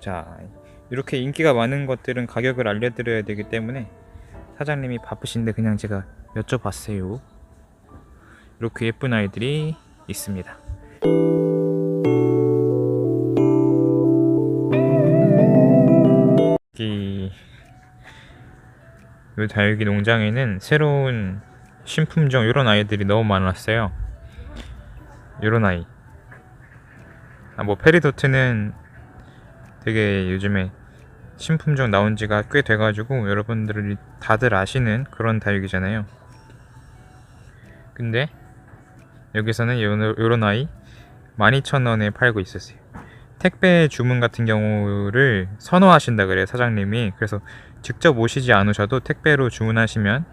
자, 이렇게 인기가 많은 것들은 가격을 알려드려야 되기 때문에 사장님이 바쁘신데 그냥 제가 여쭤봤어요. 이렇게 예쁜 아이들이 있습니다. 여기 이 다육이 농장에는 새로운 신품종 이런 아이들이 너무 많았어요. 이런 아이. 아, 뭐 페리도트는 되게 요즘에 신품종 나온 지가 꽤 돼가지고 여러분들이 다들 아시는 그런 다육이잖아요. 근데 여기서는 요런, 아이 12,000원에 팔고 있었어요. 택배 주문 같은 경우를 선호하신다 그래요 사장님이 그래서 직접 오시지 않으셔도 택배로 주문하시면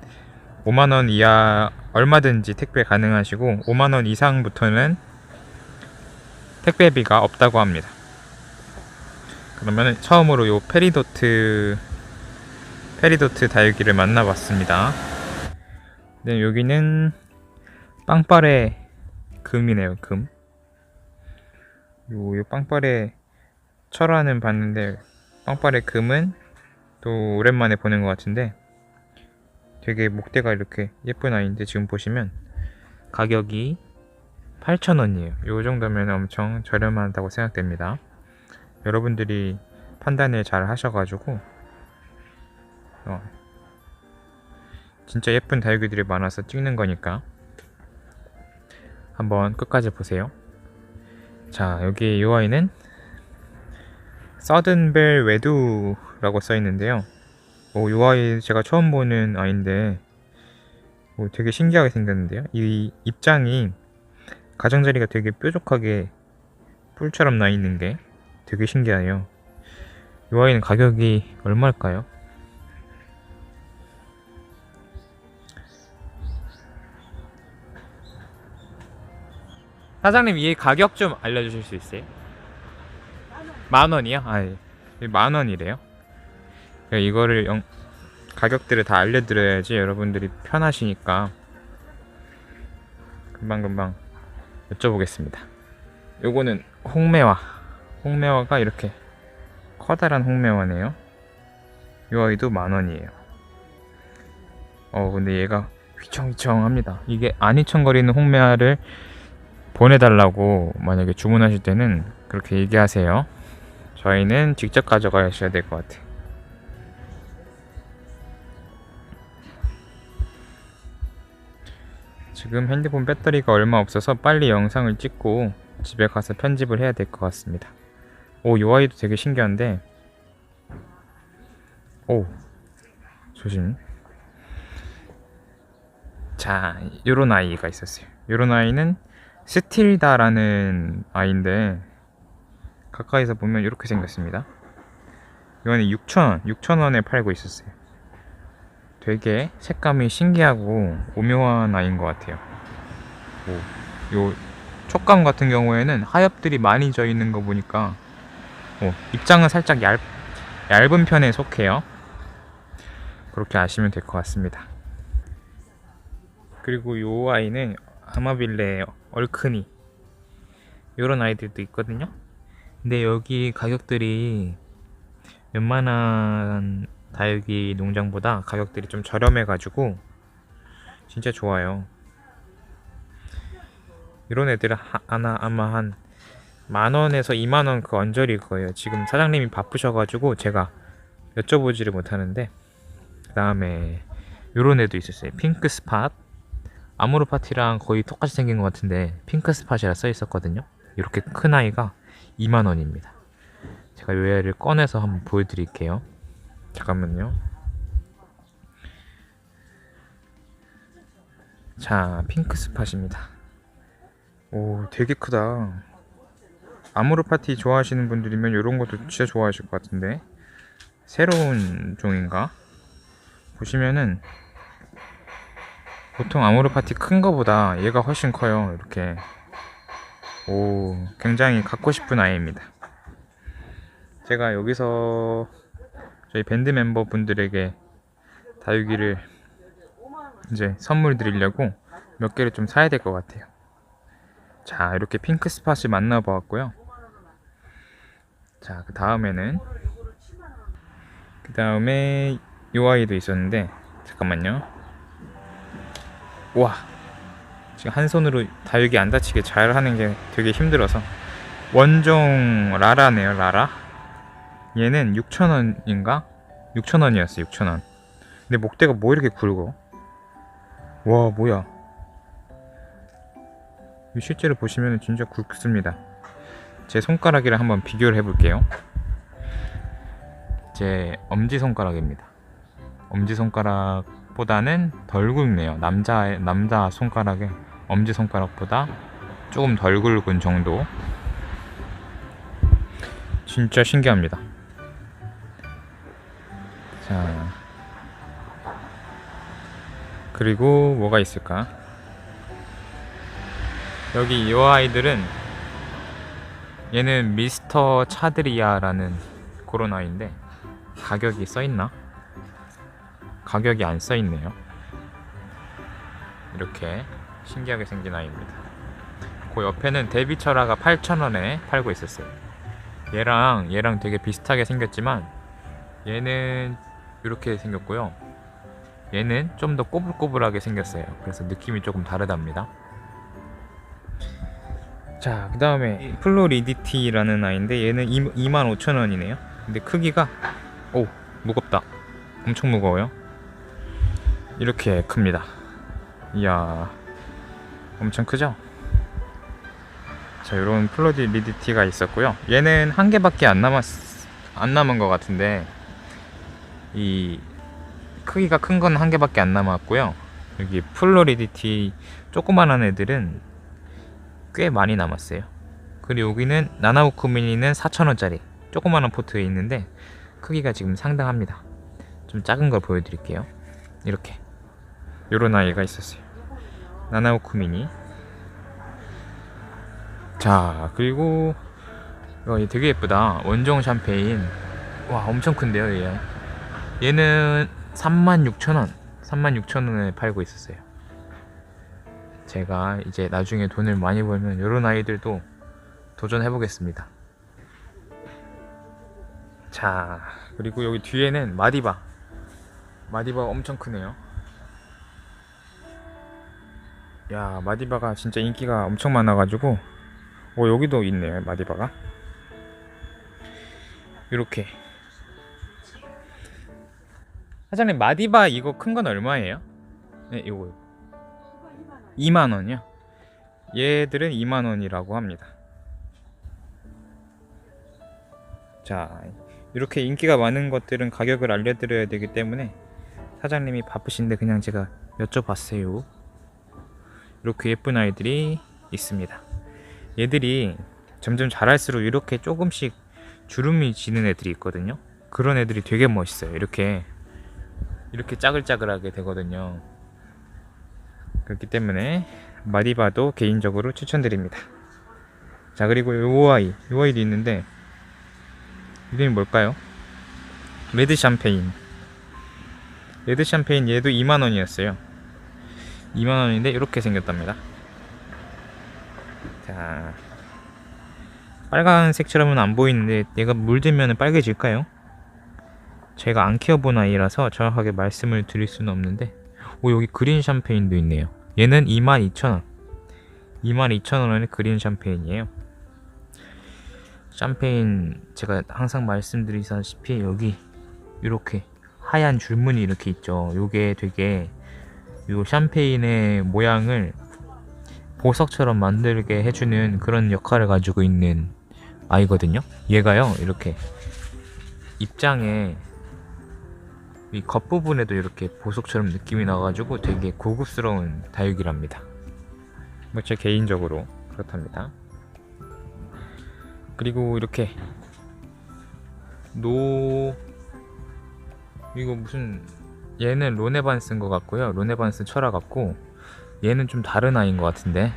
5만원 이하 얼마든지 택배 가능하시고 5만원 이상부터는 택배비가 없다고 합니다 그러면 처음으로 요 페리도트 페리도트 다육이를 만나봤습니다 네 여기는 빵빠레 금이네요 금 요, 요 빵빠레 철화는 봤는데 빵빠레 금은 또 오랜만에 보는 것 같은데 되게 목대가 이렇게 예쁜 아이인데 지금 보시면 가격이 8,000원이에요. 요 정도면 엄청 저렴하다고 생각됩니다. 여러분들이 판단을 잘 하셔가지고 어, 진짜 예쁜 다육이들이 많아서 찍는 거니까 한번 끝까지 보세요. 자 여기 이 아이는 서든벨 웨두라고 써 있는데요. 오, 이 아이 제가 처음 보는 아이인데 오, 되게 신기하게 생겼는데요. 이 입장이 가장자리가 되게 뾰족하게 뿔처럼 나 있는 게 되게 신기해요. 이 아이는 가격이 얼마일까요? 사장님 이 가격 좀 알려주실 수 있어요? 만 원이요? 아, 예. 만 원이래요. 그러니까 이거를 영, 가격들을 다 알려드려야지 여러분들이 편하시니까 금방금방 여쭤보겠습니다. 요거는 홍매화. 홍매화가 이렇게 커다란 홍매화네요. 요 아이도 만 원이에요. 어, 근데 얘가 휘청휘청합니다. 이게 안 휘청거리는 홍매화를 보내달라고 만약에 주문하실 때는 그렇게 얘기하세요. 저희는 직접 가져가셔야 될 것 같아요. 지금 핸드폰 배터리가 얼마 없어서 빨리 영상을 찍고 집에 가서 편집을 해야 될 것 같습니다. 오, 요 아이도 되게 신기한데. 오, 조심. 자, 요런 아이가 있었어요. 요런 아이는 스틸다라는 아이인데 가까이서 보면 이렇게 생겼습니다. 이거는 6,000원, 6,000원에 팔고 있었어요. 되게 색감이 신기하고 오묘한 아이인 것 같아요. 오, 요 촉감 같은 경우에는 하엽들이 많이 져 있는 거 보니까 오, 입장은 살짝 얇, 얇은 편에 속해요. 그렇게 아시면 될 것 같습니다. 그리고 요 아이는 아마빌레 얼큰이 요런 아이들도 있거든요. 근데 여기 가격들이 웬만한 다육이 농장보다 가격들이 좀 저렴해 가지고 진짜 좋아요. 이런 애들은 하- 하나 아마 한 만원에서 2만원 그 언저리일 거예요. 지금 사장님이 바쁘셔가지고 제가 여쭤보지를 못하는데 그 다음에 요런 애도 있었어요. 핑크 스팟 아모르 파티랑 거의 똑같이 생긴 것 같은데 핑크 스팟이라 써 있었거든요. 이렇게 큰 아이가 2만 원입니다. 제가 요 애를 꺼내서 한번 보여드릴게요. 잠깐만요. 자, 핑크 스팟입니다. 오, 되게 크다. 아모르 파티 좋아하시는 분들이면 이런 것도 진짜 좋아하실 것 같은데 새로운 종인가? 보시면은 보통 아모르 파티 큰 거보다 얘가 훨씬 커요. 이렇게. 오, 굉장히 갖고 싶은 아이입니다. 제가 여기서 저희 밴드 멤버 분들에게 다육이를 이제 선물 드리려고 몇 개를 좀 사야 될 것 같아요. 자, 이렇게 핑크 스팟을 만나보았고요. 자, 그 다음에는 그 다음에 요 아이도 있었는데 잠깐만요. 와, 지금 한 손으로 다육이 안 다치게 잘 하는 게 되게 힘들어서 원종 라라네요, 라라. 얘는 6,000원인가? 6,000원이었어, 6,000원. 근데 목대가 뭐 이렇게 굵어? 와, 뭐야? 이 실제로 보시면 진짜 굵습니다. 제 손가락이랑 한번 비교를 해볼게요. 제 엄지 손가락입니다. 엄지 손가락보다는 덜 굵네요. 남자 남자 손가락에 엄지 손가락보다 조금 덜 굵은 정도. 진짜 신기합니다. 자, 그리고 뭐가 있을까? 여기 이 아이들은 얘는 미스터 차드리아라는 그런 아이인데 가격이 써 있나? 가격이 안 써 있네요. 이렇게 신기하게 생긴 아이입니다. 그 옆에는 데비처라가 8,000원에 팔고 있었어요. 얘랑 얘랑 되게 비슷하게 생겼지만 얘는 이렇게 생겼고요. 얘는 좀 더 꼬불꼬불하게 생겼어요. 그래서 느낌이 조금 다르답니다. 자, 그 다음에 플로리디티라는 아이인데 얘는 25,000원이네요. 근데 크기가 오 무겁다. 엄청 무거워요. 이렇게 큽니다. 이야, 엄청 크죠? 자, 이런 플로리디티가 있었고요. 얘는 한 개밖에 안 남았 안 남은 것 같은데 이 크기가 큰 건 한 개밖에 안 남았고요. 여기 플로리디티 조그만한 애들은 꽤 많이 남았어요. 그리고 여기는 나나우쿠 미니는 4,000원짜리 조그만한 포트에 있는데 크기가 지금 상당합니다. 좀 작은 걸 보여드릴게요. 이렇게 요런 아이가 있었어요. 나나우쿠 미니. 자 그리고 이거 얘 되게 예쁘다. 원종 샴페인. 와 엄청 큰데요 얘. 얘는 36,000원. 36,000원에 팔고 있었어요. 제가 이제 나중에 돈을 많이 벌면 이런 아이들도 도전해 보겠습니다. 자, 그리고 여기 뒤에는 마디바. 마디바 엄청 크네요. 야, 마디바가 진짜 인기가 엄청 많아가지고, 오, 여기도 있네요, 마디바가. 이렇게. 사장님, 마디바 이거 큰 건 얼마예요? 네, 이거. 2만 원이요. 얘들은 2만 원이라고 합니다. 자, 이렇게 인기가 많은 것들은 가격을 알려드려야 되기 때문에 사장님이 바쁘신데 그냥 제가 여쭤봤어요. 이렇게 예쁜 아이들이 있습니다. 얘들이 점점 자랄수록 이렇게 조금씩 주름이 지는 애들이 있거든요. 그런 애들이 되게 멋있어요. 이렇게 이렇게 짜글짜글하게 되거든요. 그렇기 때문에 마디바도 개인적으로 추천드립니다. 자 그리고 요 아이, 요 아이도 있는데 이름이 뭘까요? 레드 샴페인. 레드 샴페인 얘도 2만 원이었어요. 2만 원인데 이렇게 생겼답니다. 자 빨간색처럼은 안 보이는데 얘가 물들면 빨개질까요? 제가 안 키워본 아이라서 정확하게 말씀을 드릴 수는 없는데 오 여기 그린 샴페인도 있네요 얘는 22,000원. 22,000원의 그린 샴페인이에요. 샴페인 제가 항상 말씀드리다시피 여기 이렇게 하얀 줄무늬 이렇게 있죠. 요게 되게 요 샴페인의 모양을 보석처럼 만들게 해주는 그런 역할을 가지고 있는 아이거든요. 얘가요 이렇게 입장에 이 겉부분에도 이렇게 보석처럼 느낌이 나가지고 되게 고급스러운 다육이랍니다. 뭐 제 개인적으로 그렇답니다. 그리고 이렇게 노 이거 무슨 얘는 로네반스인 것 같고요. 로네반스 철화 같고 얘는 좀 다른 아이인 것 같은데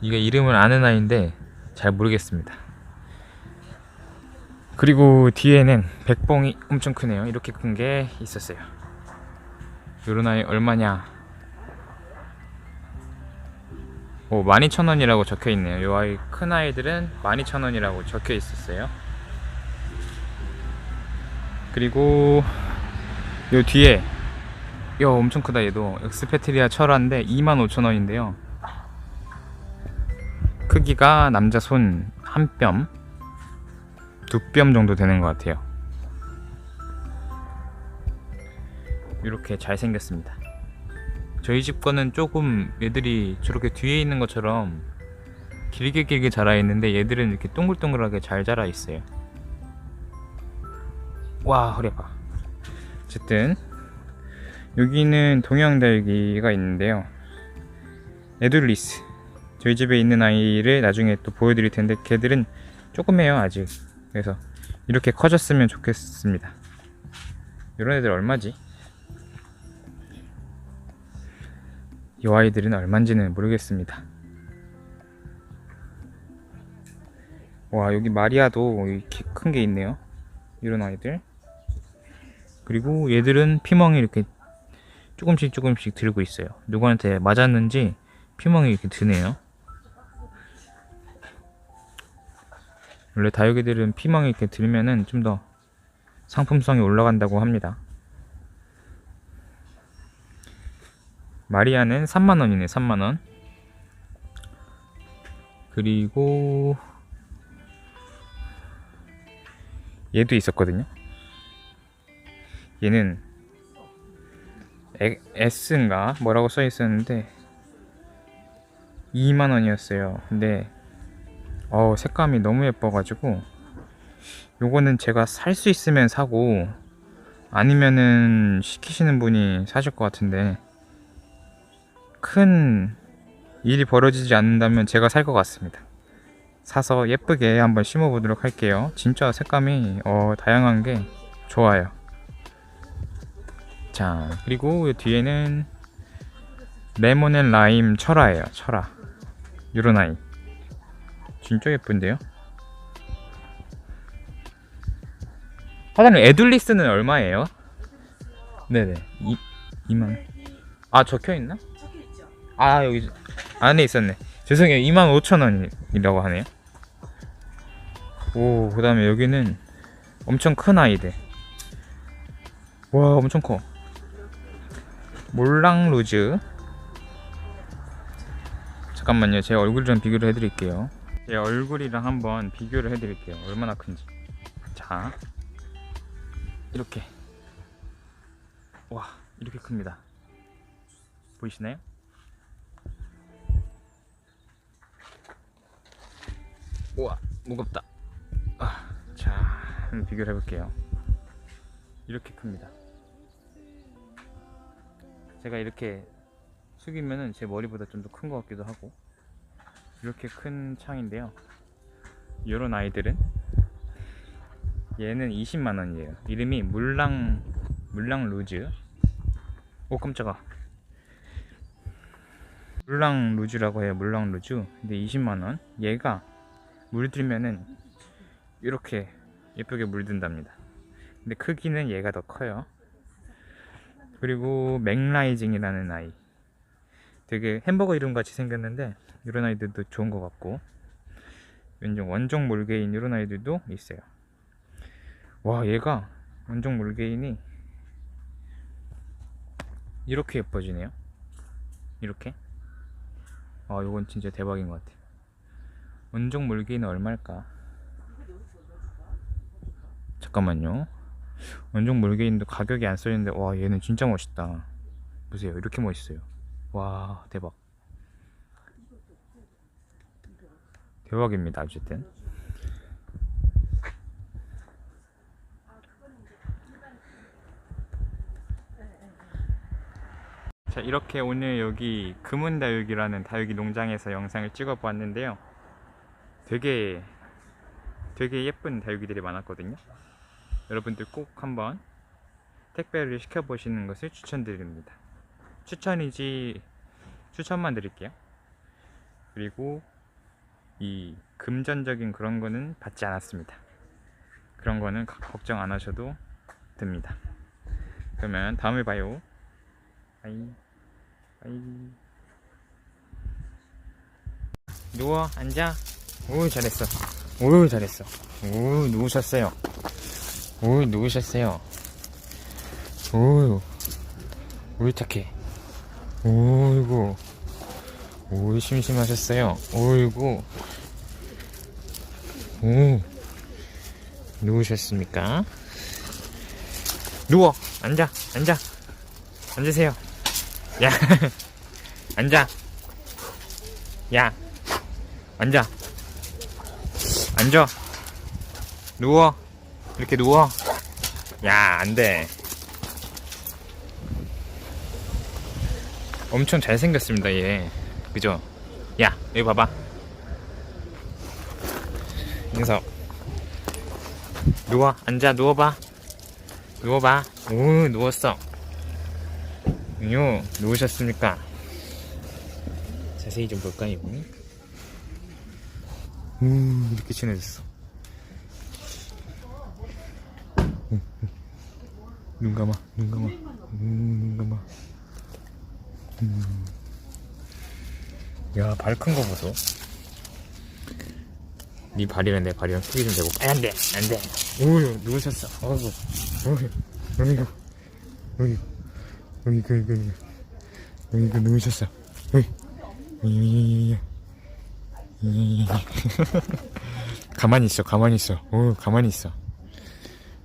이게 이름을 아는 아이인데 잘 모르겠습니다. 그리고 뒤에는 백봉이 엄청 크네요. 이렇게 큰 게 있었어요. 요런 아이 얼마냐? 오 12,000원이라고 적혀 있네요 요 아이 큰 아이들은 12,000원이라고 적혀 있었어요 그리고 요 뒤에 요 엄청 크다 얘도 엑스페트리아 철화인데 25,000원인데요 크기가 남자 손 한 뼘 두 뼘 정도 되는 것 같아요. 이렇게 잘 생겼습니다. 저희 집 거는 조금 얘들이 저렇게 뒤에 있는 것처럼 길게 길게 자라 있는데 얘들은 이렇게 동글동글하게 잘 자라 있어요. 와 허리 아파. 어쨌든 여기는 동양달기가 있는데요. 에둘리스. 저희 집에 있는 아이를 나중에 또 보여드릴 텐데 걔들은 조금 해요 아직 그래서 이렇게 커졌으면 좋겠습니다. 이런 애들 얼마지? 이 아이들은 얼만지는 모르겠습니다. 와 여기 마리아도 이렇게 큰 게 있네요. 이런 아이들. 그리고 얘들은 피멍이 이렇게 조금씩 조금씩 들고 있어요. 누구한테 맞았는지 피멍이 이렇게 드네요 원래 다육이들은 피멍이 이렇게 들면은 좀 더 상품성이 올라간다고 합니다. 마리아는 3만원이네 3만원. 그리고 얘도 있었거든요. 얘는 에- S인가? 뭐라고 써 있었는데 2만 원이었어요. 근데 어 색감이 너무 예뻐가지고 요거는 제가 살 수 있으면 사고 아니면은 시키시는 분이 사실 것 같은데 큰 일이 벌어지지 않는다면 제가 살 것 같습니다. 사서 예쁘게 한번 심어 보도록 할게요. 진짜 색감이 어 다양한 게 좋아요. 자 그리고 이 뒤에는 레몬 앤 라임 철화예요 철화 아이 진짜 예쁜데요? 사장님 에둘리스는 얼마예요? 네네. 이, 2만. 아 적혀있나? 아 여기 안에 있었네. 죄송해요. 2만 5천원이라고 하네요. 오그 다음에 여기는 엄청 큰 아이들. 와 엄청 커. 몰랑 루즈. 잠깐만요. 제 얼굴 좀 비교를 해드릴게요 제 얼굴이랑 한번 비교를 해드릴게요. 얼마나 큰지. 자. 이렇게. 와 이렇게 큽니다. 보이시나요? 우와 무겁다. 아, 자 한번 비교를 해볼게요. 이렇게 큽니다. 제가 이렇게 숙이면은 제 머리보다 좀 더 큰 것 같기도 하고 이렇게 큰 창인데요. 이런 아이들은 얘는 20만 원이에요. 이름이 물랑 물랑 루즈. 오 깜짝아. 물랑 루즈라고 해요. 물랑 루즈. 근데 20만 원. 얘가 물들면은 이렇게 예쁘게 물든답니다. 근데 크기는 얘가 더 커요. 그리고 맥라이징이라는 아이. 되게 햄버거 이름 같이 생겼는데 이런 아이들도 좋은 것 같고 왠지 원종 몰개인 이런 아이들도 있어요. 와 얘가 원종 몰개인이 이렇게 예뻐지네요. 이렇게? 아 이건 진짜 대박인 것 같아요 원종 몰개인은 얼마일까? 잠깐만요. 원종 몰개인도 가격이 안 써있는데 와 얘는 진짜 멋있다. 보세요. 이렇게 멋있어요. 와 대박 대박입니다 어쨌든. 자 이렇게 오늘 여기 금은다육이라는 다육이 농장에서 영상을 찍어 보았는데요. 되게 되게 예쁜 다육이들이 많았거든요. 여러분들 꼭 한번 택배를 시켜 보시는 것을 추천드립니다. 추천이지 추천만 드릴게요. 그리고 이 금전적인 그런 거는 받지 않았습니다. 그런 거는 가- 걱정 안 하셔도 됩니다. 그러면 다음에 봐요. 바이 바이. 누워 앉아. 오 잘했어. 오 잘했어. 오 누우셨어요. 오 누우셨어요. 오 오, 착해. 오이고 오 심심하셨어요? 오이고. 오. 누우셨습니까? 누워. 앉아. 앉아. 앉으세요. 야. 앉아. 야. 앉아. 앉아. 누워. 이렇게 누워. 야 안돼. 엄청 잘생겼습니다 얘 그죠? 야 여기 봐봐. 인석 누워 앉아 누워봐. 누워봐. 오 누웠어. 요 누우셨습니까? 자세히 좀 볼까요 음 이렇게 친해졌어. 눈 감아 눈 감아. 음, 눈 감아. 음. 야, 발 큰 거 보소. 네 발이랑 내 발이랑 크기 좀 재고. 안 돼, 안 돼. 우유, 누우셨어. 어이구, 어이구, 어이구, 어이구, 어이구, 어이구, 어이구, 누우셨어. 어이구, 어이구, 어이구. 가만히 있어, 가만히 있어. 오, 가만히 있어.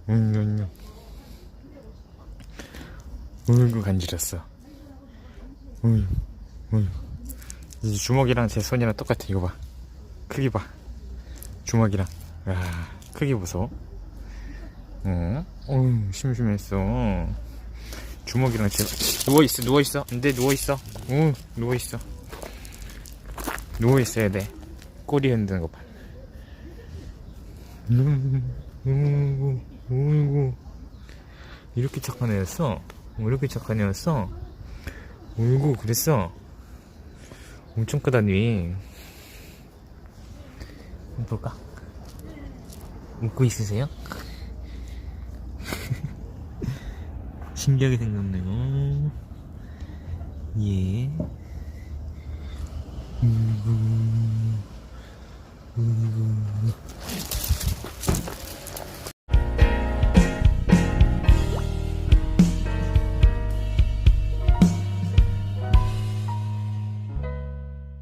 응, 응, 응. 어이구, 간지렸어. 어이구, 어이구. 이제 주먹이랑 제 손이랑 똑같아. 이거 봐. 크기 봐. 주먹이랑. 야 크기 보소. 어? 어우 심심했어. 주먹이랑 제 누워있어 누워있어. 안돼 누워있어. 어 누워있어. 누워있어야 돼. 꼬리 흔드는 거봐. 어이구 어이구 이렇게 착한 애였어? 어, 이렇게 착한 애였어? 어이구 그랬어 엄청 크다니 볼까? 웃고 있으세요? 신기하게 생겼네요. 예. 으이구, 으이구.